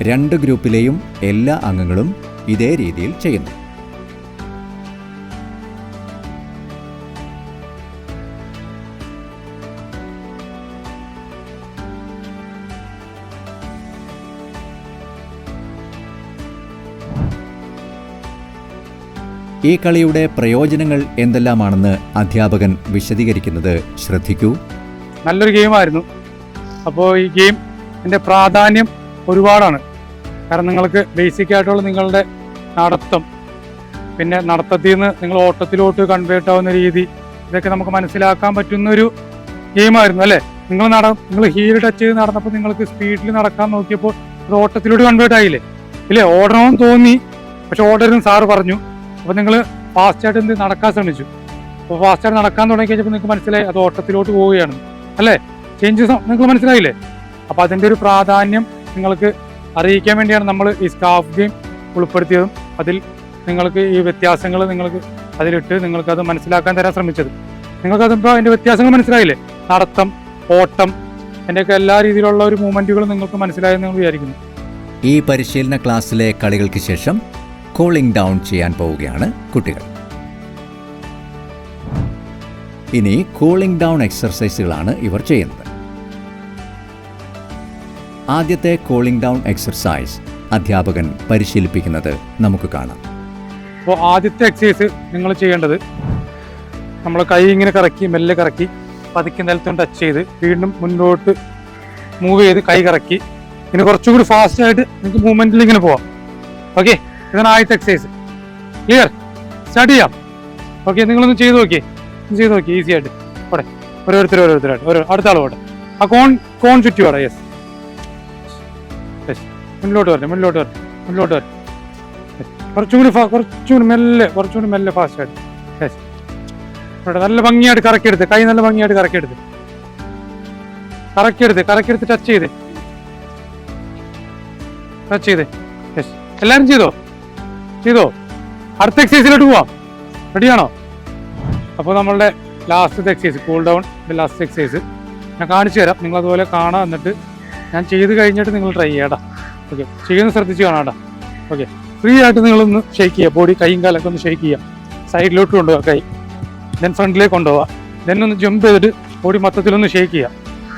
രണ്ട് ഗ്രൂപ്പിലെയും എല്ലാ അംഗങ്ങളും ഇതേ രീതിയിൽ ചെയ്യുന്നു. ഈ കളിയുടെ പ്രയോജനങ്ങൾ എന്തെല്ലാമാണെന്ന് അധ്യാപകൻ വിശദീകരിക്കുന്നത് ശ്രദ്ധിക്കൂ. നല്ലൊരു ഗെയിമായിരുന്നു. അപ്പോൾ ഈ ഗെയിം പ്രാധാന്യം ഒരുപാടാണ്. കാരണം നിങ്ങൾക്ക് ബേസിക് ആയിട്ടുള്ള നിങ്ങളുടെ നടത്തം പിന്നെ നടത്തത്തിൽ നിന്ന് നിങ്ങൾ ഓട്ടത്തിലോട്ട് കൺവേർട്ട് ആവുന്ന രീതി ഇതൊക്കെ നമുക്ക് മനസ്സിലാക്കാൻ പറ്റുന്ന ഒരു ഗെയിമായിരുന്നു അല്ലേ? നിങ്ങൾ നട നിങ്ങൾ ഹീൽ ടച്ച് ചെയ്ത് നടന്നപ്പോൾ നിങ്ങൾക്ക് സ്പീഡിൽ നടക്കാൻ നോക്കിയപ്പോൾ അത് ഓട്ടത്തിലോട്ട് കൺവേർട്ട് ആയില്ലേ? ഇല്ലേ? ഓടണമെന്ന് തോന്നി പക്ഷെ ഓടരുന്ന് സാറ് പറഞ്ഞു. അപ്പോൾ നിങ്ങൾ ഫാസ്റ്റായിട്ട് എന്ത് നടക്കാൻ ശ്രമിച്ചു. അപ്പോൾ ഫാസ്റ്റായിട്ട് നടക്കാൻ തുടങ്ങി കഴിഞ്ഞപ്പോൾ നിങ്ങൾക്ക് മനസ്സിലായി അത് ഓട്ടത്തിലോട്ട് പോവുകയാണ്. അല്ലേ? ചേഞ്ചസ് നിങ്ങൾക്ക് മനസ്സിലായില്ലേ? അപ്പോൾ അതിന്റെ ഒരു പ്രാധാന്യം നിങ്ങൾക്ക് അറിയിക്കാൻ വേണ്ടിയാണ് നമ്മൾ ഈ സ്റ്റാഫ് ഗെയിം ഉൾപ്പെടുത്തിയതും. അതിൽ നിങ്ങൾക്ക് ഈ വ്യത്യാസങ്ങൾ നിങ്ങൾക്ക് അതിലിട്ട് നിങ്ങൾക്ക് അത് മനസ്സിലാക്കാൻ തരാൻ ശ്രമിച്ചത്. നിങ്ങൾക്ക് അതിപ്പോൾ അതിന്റെ വ്യത്യാസങ്ങൾ മനസ്സിലായില്ലേ? നടത്തം ഓട്ടം അതിന്റെയൊക്കെ എല്ലാ രീതിയിലുള്ള ഒരു മൂവ്മെന്റുകളും നിങ്ങൾക്ക് മനസ്സിലായെന്ന് നിങ്ങൾ വിചാരിക്കുന്നു. ഈ പരിശീലന ക്ലാസ്സിലെ കളികൾക്ക് ശേഷം കൂളിംഗ് ഡൗൺ ചെയ്യാൻ പോവുകയാണ് കുട്ടികൾ. ഇനി കൂളിംഗ് ഡൗൺ എക്സർസൈസുകളാണ് ഇവർ ചെയ്യുന്നത്. ആദ്യത്തെ കൂളിംഗ് ഡൗൺ എക്സർസൈസ് അധ്യാപകൻ പരിശീലിപ്പിക്കുന്നത് നമുക്ക് കാണാം. അപ്പോൾ ആദ്യത്തെ എക്സസൈസ് നിങ്ങൾ ചെയ്യേണ്ടത് നമ്മൾ കൈ ഇങ്ങനെ കറക്കി മെല്ലെ കറക്കി പതുക്കി നിലത്തും ടച്ച് ചെയ്ത് വീണ്ടും മുന്നോട്ട് മൂവ് ചെയ്ത് കൈ കറക്കി. ഇനി കുറച്ചുകൂടി ഫാസ്റ്റ് ആയിട്ട് നിങ്ങൾക്ക് മൂവ്മെന്റിൽ ഇങ്ങനെ പോവാം. ഓക്കെ ഇതാണ് ആദ്യത്തെ എക്സസൈസ് ക്ലിയർ സ്റ്റാർട്ട് ചെയ്യാം. ഓക്കെ നിങ്ങളൊന്ന് ചെയ്ത് നോക്കിയേ ചെയ്ത് നോക്കി. ഈസി ആയിട്ട്. പോടെ ഓരോരുത്തർ ഓരോരുത്തരായിട്ട്. ഓരോ അടുത്ത ആൾ പോട്ടെ. ആ കോൺ കോൺ ചുറ്റി വേണം യെസ് മുന്നിലോട്ട് വരട്ടെ. മുന്നിലോട്ട് വരട്ടെ. മുന്നിലോട്ട് വരട്ടെ. കുറച്ചും കൂടി കുറച്ചും കൂടി മെല്ലെ കുറച്ചും കൂടി മെല്ലെ ഫാസ്റ്റ് ആയിട്ട്. യെസ് ഇവിടെ നല്ല ഭംഗിയായിട്ട് കറക്കിയെടുത്ത്. കൈ നല്ല ഭംഗിയായിട്ട് കറക്കിയെടുത്ത്. കറക്കിയെടുത്ത്. കറക്കിയെടുത്ത് ടച്ച് ചെയ്ത്. ടച്ച് ചെയ്ത്. എല്ലാവരും ചെയ്തോ? ചെയ്തോ? അടുത്ത എക്സസൈസിലോട്ട് പോവാം. റെഡിയാണോ അപ്പോൾ നമ്മളുടെ ലാസ്റ്റത്തെ exercise cool down last exercise ഞാൻ കാണിച്ചു തരാം. നിങ്ങൾ അതുപോലെ കാണാം എന്നിട്ട് ഞാൻ ചെയ്ത് കഴിഞ്ഞിട്ട് നിങ്ങൾ ട്രൈ ചെയ്യാടാ ഓക്കെ ചെയ്യുന്ന ശ്രദ്ധിച്ച് കാണാട്ടാ ഓക്കെ ഫ്രീ ആയിട്ട് നിങ്ങളൊന്ന് ഷെയ്ക്ക് ചെയ്യുക ബോഡി കൈയും കാലൊക്കെ ഒന്ന് ഷെയ്ക്ക് ചെയ്യുക സൈഡിലോട്ട് കൊണ്ടുപോകുക കൈ. ദെൻ ഫ്രണ്ടിലേക്ക് കൊണ്ടുപോവുക ദെൻ ഒന്ന് ജമ്പ് ചെയ്തിട്ട് ബോഡി മൊത്തത്തിലൊന്ന് ഷെയ്ക്ക് ചെയ്യുക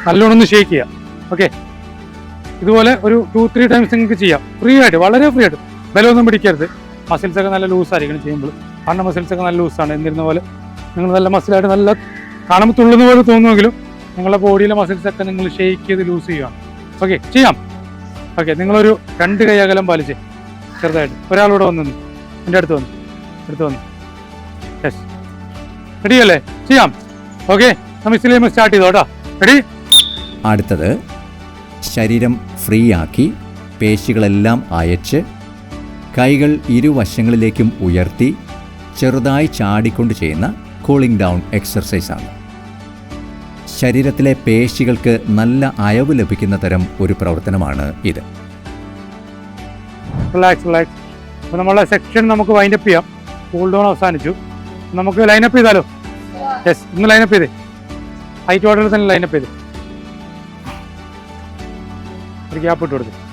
നല്ലോണം ഒന്ന് ഷെയ്ക്ക് ചെയ്യുക ഓക്കെ ഇതുപോലെ ഒരു ടു ത്രീ ടൈംസ് നിങ്ങൾക്ക് ചെയ്യാം. ഫ്രീ ആയിട്ട് വളരെ ഫ്രീ ആയിട്ട്. ബലമൊന്നും പിടിക്കരുത്. മസിൽസ് ഒക്കെ നല്ല ലൂസ് ആയിരിക്കണം ചെയ്യുമ്പോൾ. കാരണം മസിൽസ് ഒക്കെ നല്ല ലൂസാണ് എന്നിരുന്ന പോലെ നിങ്ങൾ നല്ല മസിലായിട്ട് നല്ല കാണുമ്പോൾ തുള്ളുന്ന പോലെ തോന്നുമെങ്കിലും നിങ്ങളുടെ ബോഡിയിലെ മസിൽസ് ഒക്കെ നിങ്ങൾ ഷെയ്ക്ക് ചെയ്ത് ലൂസ് ചെയ്യുകയാണ് ഓക്കെ ചെയ്യാം. ഓക്കെ നിങ്ങളൊരു രണ്ട് കൈ അകലം പാലിച്ച് ചെറുതായിട്ട് ഒരാളൂടെ വന്നു. എന്റെ അടുത്ത് വന്നു. അടുത്ത് വന്നു. യെസ് റെഡി അല്ലേ? ചെയ്യാം. ഓക്കെ നമ്മൾ ഇസ്ലേമ സ്റ്റാർട്ട് ചെയ്തോ കേട്ടോ റെഡി അടുത്തത് ശരീരം ഫ്രീ ആക്കി പേശികളെല്ലാം അയച്ച് കൈകൾ ഇരുവശങ്ങളിലേക്കും ഉയർത്തി ചെറുതായി ചാടിക്കൊണ്ട് ചെയ്യുന്ന കൂളിംഗ് ഡൗൺ എക്സർസൈസാണ് ശരീരത്തിലെ പേശികൾക്ക് നല്ല അയവ് ലഭിക്കുന്ന തരം ഒരു പ്രവർത്തനമാണ് ഇത്. റിലാക്സ് റിലാക്സ് അപ്പോൾ നമ്മളെ സെക്ഷൻ നമുക്ക് വൈൻഡപ്പ് ചെയ്യാം. കൂൾ ഡൗൺ അവസാനിച്ചു. നമുക്ക് ലൈനപ്പ് ചെയ്താലോ? യെസ് ഇന്ന് ലൈനപ്പ് ചെയ്തേ. ഹൈറ്റ് ഓർഡറിൽ തന്നെ ലൈനപ്പ് ചെയ്ത്. ഒരു ഗ്യാപ്പ് ഇട്ട് കൊടുത്ത്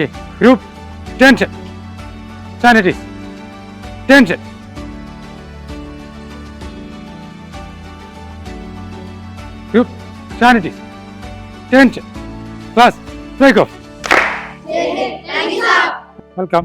okay group tension സാനിറ്റീസ് tension group സാനിറ്റീസ് tension class break off welcome